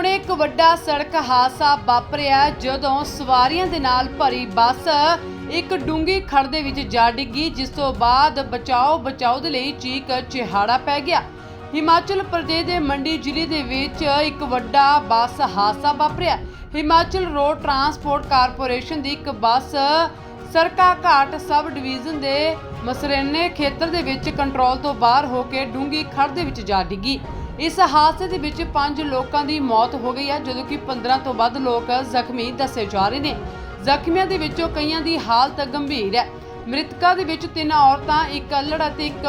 ਹੁਣੇ ਇੱਕ ਵੱਡਾ ਸੜਕ ਹਾਦਸਾ ਵਾਪਰਿਆ ਜਦੋਂ ਸਵਾਰੀਆਂ ਦੇ ਨਾਲ ਭਰੀ ਬੱਸ ਇੱਕ ਡੂੰਗੀ ਖੜ ਦੇ ਵਿੱਚ ਜਾ ਡਿੱਗੀ, ਜਿਸ ਤੋਂ ਬਾਅਦ ਬਚਾਓ ਬਚਾਓ ਦੇ ਲਈ ਚੀਕ ਚਿਹਾੜਾ ਪੈ ਗਿਆ। ਹਿਮਾਚਲ ਪ੍ਰਦੇਸ਼ ਦੇ ਮੰਡੀ ਜ਼ਿਲ੍ਹੇ ਦੇ ਵਿੱਚ ਇੱਕ ਵੱਡਾ ਬੱਸ ਹਾਦਸਾ ਵਾਪਰਿਆ। ਹਿਮਾਚਲ ਰੋਡ ਟਰਾਂਸਪੋਰਟ ਕਾਰਪੋਰੇਸ਼ਨ ਦੀ ਇੱਕ ਬੱਸ ਸਰਕਾ ਘਾਟ ਸਬ ਡਿਵੀਜ਼ਨ ਦੇ ਮਸਰੇਨੇ ਖੇਤਰ ਦੇ ਵਿੱਚ ਕੰਟਰੋਲ ਤੋਂ ਬਾਹਰ ਹੋ ਕੇ ਡੂੰਗੀ ਖੜ ਦੇ ਵਿੱਚ ਜਾ ਡਿੱਗੀ। ਇਸ ਹਾਦਸੇ ਦੇ ਵਿੱਚ 5 ਲੋਕਾਂ ਦੀ ਮੌਤ ਹੋ ਗਈ ਹੈ, ਜਦੋਂ ਕਿ 15 ਤੋਂ ਵੱਧ ਲੋਕ ਜ਼ਖਮੀ ਦੱਸੇ ਜਾ ਰਹੇ ਨੇ। ਜ਼ਖਮੀਆਂ ਦੇ ਵਿੱਚੋਂ ਕਈਆਂ ਦੀ ਹਾਲਤ ਗੰਭੀਰ ਹੈ। ਮ੍ਰਿਤਕਾਂ ਦੇ ਵਿੱਚ ਤਿੰਨ ਔਰਤਾਂ, ਇੱਕ ਅਲੜ ਅਤੇ ਇੱਕ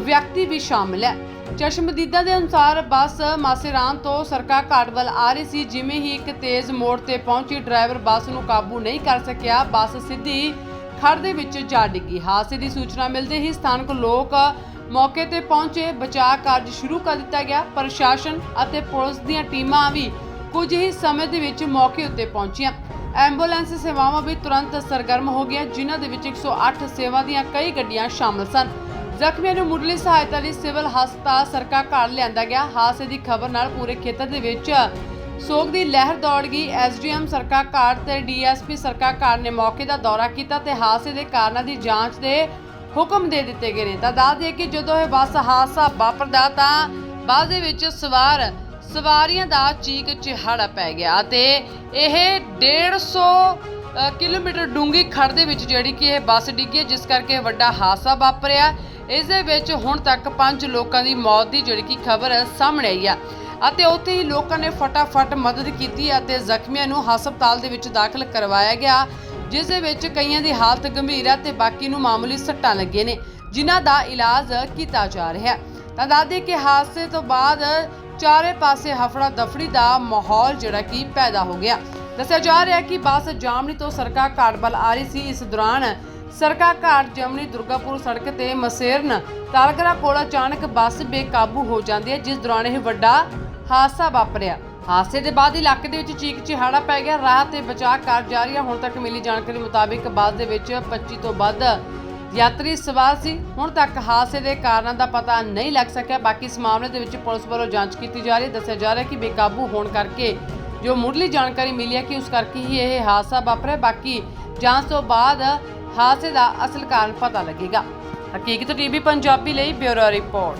ਵਿਅਕਤੀ ਵੀ ਸ਼ਾਮਲ ਹੈ। ਚਸ਼ਮਦੀਦਾਂ ਦੇ ਅਨੁਸਾਰ ਬੱਸ ਮਾਸੇਰਾਮ ਤੋਂ ਸਰਕਾ ਘਾਟ ਵੱਲ ਆ ਰਹੀ ਸੀ, ਜਿਵੇਂ ਹੀ ਇੱਕ ਤੇਜ਼ ਮੋੜ ਤੇ ਪਹੁੰਚੀ ਡਰਾਈਵਰ ਬੱਸ ਨੂੰ ਕਾਬੂ ਨਹੀਂ ਕਰ ਸਕਿਆ, ਬੱਸ ਸਿੱਧੀ ਖੜ ਦੇ ਵਿੱਚ ਜਾ ਡਿੱਗੀ। ਹਾਦਸੇ ਦੀ ਸੂਚਨਾ ਮਿਲਦੇ ਹੀ ਸਥਾਨਕ ਲੋਕ ਮੌਕੇ ਤੇ ਪਹੁੰਚੇ, ਬਚਾਅ ਕਾਰਜ ਸ਼ੁਰੂ ਕਰ ਦਿੱਤਾ ਗਿਆ। ਪ੍ਰਸ਼ਾਸਨ ਅਤੇ ਪੁਲਿਸ ਦੀਆਂ ਟੀਮਾਂ ਵੀ ਕੁਝ ਹੀ ਸਮੇਂ ਦੇ ਵਿੱਚ ਮੌਕੇ ਉੱਤੇ ਪਹੁੰਚੀਆਂ। ਐਂਬੂਲੈਂਸ ਸੇਵਾਵਾਂ ਵੀ ਤੁਰੰਤ ਸਰਗਰਮ ਹੋ ਗਈਆਂ, ਜਿਨ੍ਹਾਂ ਦੇ ਵਿੱਚ 108 ਸੇਵਾ ਦੀਆਂ ਕਈ ਗੱਡੀਆਂ ਸ਼ਾਮਲ ਸਨ। ਜ਼ਖਮੀਆਂ ਨੂੰ ਮੁੱਢਲੀ ਸਹਾਇਤਾ ਲਈ ਸਿਵਲ ਹਸਪਤਾਲ ਸਰਕਾ ਘਰ ਲਿਆਂਦਾ ਗਿਆ। ਹਾਦਸੇ ਦੀ ਖਬਰ ਨਾਲ ਪੂਰੇ ਖੇਤਰ ਦੇ ਵਿੱਚ ਸੋਗ ਦੀ ਲਹਿਰ ਦੌੜ ਗਈ। ਐਸਡੀਐਮ ਸਰਕਾ ਘਾਟ ਤੇ ਡੀਐਸਪੀ ਸਰਕਾ ਘਾਟ ਨੇ ਮੌਕੇ ਦਾ ਦੌਰਾ ਕੀਤਾ ਤੇ ਹਾਦਸੇ ਦੇ ਕਾਰਨਾਂ ਦੀ ਜਾਂਚ ਦੇ ਹੁਕਮ ਦੇ ਦਿੱਤੇ ਗਏ ਨੇ। ਤਾਂ ਦੱਸ ਦਈਏ ਕਿ ਜਦੋਂ ਇਹ ਬੱਸ ਹਾਦਸਾ ਵਾਪਰਦਾ ਤਾਂ ਬੱਸ ਦੇ ਵਿੱਚ ਸਵਾਰ ਸਵਾਰੀਆਂ ਦਾ ਚੀਕ ਚਿਹਾੜਾ ਪੈ ਗਿਆ ਤੇ ਇਹ 150 ਅ, ਕਿਲੋਮੀਟਰ ਡੂੰਗੀ ਖੜ ਦੇ ਵਿੱਚ ਜਿਹੜੀ ਕਿ ਇਹ ਬੱਸ ਡਿੱਗੀ ਜਿਸ ਕਰਕੇ ਵੱਡਾ ਹਾਦਸਾ ਵਾਪਰਿਆ। ਇਸ ਦੇ ਵਿੱਚ ਹੁਣ ਤੱਕ 5 ਲੋਕਾਂ ਦੀ ਮੌਤ ਦੀ ਜਿਹੜੀ ਕਿ ਖਬਰ ਸਾਹਮਣੇ ਆਈ ਆ। ਅਤੇ ਉੱਥੇ ਹੀ ਲੋਕਾਂ ਨੇ ਫਟਾਫਟ ਮਦਦ ਕੀਤੀ ਅਤੇ ਜ਼ਖਮੀਆਂ ਨੂੰ ਹਸਪਤਾਲ ਦੇ ਵਿੱਚ ਦਾਖਲ ਕਰਵਾਇਆ ਗਿਆ। ਜਿਸ ਦੇ ਵਿੱਚ ਕਈਆਂ ਦੀ ਹਾਲਤ ਗੰਭੀਰ ਹੈ ਤੇ ਬਾਕੀ ਨੂੰ ਮਾਮੂਲੀ ਸੱਟਾਂ ਲੱਗੀਆਂ ਨੇ, ਜਿਨ੍ਹਾਂ ਦਾ ਇਲਾਜ ਕੀਤਾ ਜਾ ਰਿਹਾ ਹੈ। ਤਾਂ ਦੱਸਦੇ ਕਿ ਹਾਦਸੇ ਤੋਂ ਬਾਅਦ ਚਾਰੇ ਪਾਸੇ ਹਫੜਾ ਦਫੜੀ ਦਾ ਮਾਹੌਲ ਜਿਹੜਾ ਕਿ ਪੈਦਾ ਹੋ ਗਿਆ। ਦੱਸਿਆ ਜਾ ਰਿਹਾ ਕਿ ਬੱਸ ਜਾਮਨੀ ਤੋਂ ਸਰਕਾ ਘਾਟ ਵੱਲ ਆ ਰਹੀ ਸੀ। ਇਸ ਦੌਰਾਨ ਸਰਕਾ ਘਾਟ ਜਮਨੀ ਦੁਰਗਾਪੁਰ ਸੜਕ ਤੇ ਮਸੇਰਨ ਤਾਲਗਰਾ ਕੋਲ ਅਚਾਨਕ ਬੱਸ ਬੇਕਾਬੂ ਹੋ ਜਾਂਦੀ ਹੈ, ਜਿਸ ਦੌਰਾਨ ਇਹ ਵੱਡਾ ਹਾਦਸਾ ਵਾਪਰਿਆ। ਹਾਦਸੇ ਦੇ ਬਾਅਦ ਇਲਾਕੇ ਦੇ ਵਿੱਚ ਚੀਕ ਚਿਹਾੜਾ ਪੈ ਗਿਆ। ਰਾਹਤ ਤੇ ਬਚਾਅ ਕਾਰਜ ਜਾਰੀ ਹੈ ਹੁਣ ਤੱਕ ਮਿਲੀ ਜਾਣਕਾਰੀ ਮੁਤਾਬਿਕ ਬੱਸ ਦੇ ਵਿੱਚ 25 ਤੋਂ ਵੱਧ ਯਾਤਰੀ ਸਵਾਰ ਸੀ। ਹੁਣ ਤੱਕ ਹਾਦਸੇ ਦੇ ਕਾਰਨਾਂ ਦਾ ਪਤਾ ਨਹੀਂ ਲੱਗ ਸਕਿਆ। ਬਾਕੀ ਇਸ ਮਾਮਲੇ ਦੇ ਵਿੱਚ ਪੁਲਿਸ ਵੱਲੋਂ ਜਾਂਚ ਕੀਤੀ ਜਾ ਰਹੀ ਹੈ। ਦੱਸਿਆ ਜਾ ਰਿਹਾ ਹੈ ਕਿ ਬੇਕਾਬੂ ਹੋਣ ਕਰਕੇ ਜੋ ਮੁੱਢਲੀ ਜਾਣਕਾਰੀ ਮਿਲੀ ਹੈ ਕਿ ਉਸ ਕਰਕੇ ਹੀ ਇਹ ਹਾਦਸਾ ਵਾਪਰਿਆ। ਬਾਕੀ ਜਾਂਚ ਤੋਂ ਬਾਅਦ ਹਾਦਸੇ ਦਾ ਅਸਲ ਕਾਰਨ ਪਤਾ ਲੱਗੇਗਾ। ਹਕੀਕਤ ਟੀਵੀ ਪੰਜਾਬੀ ਲਈ ਬਿਊਰੋ ਰਿਪੋਰਟ।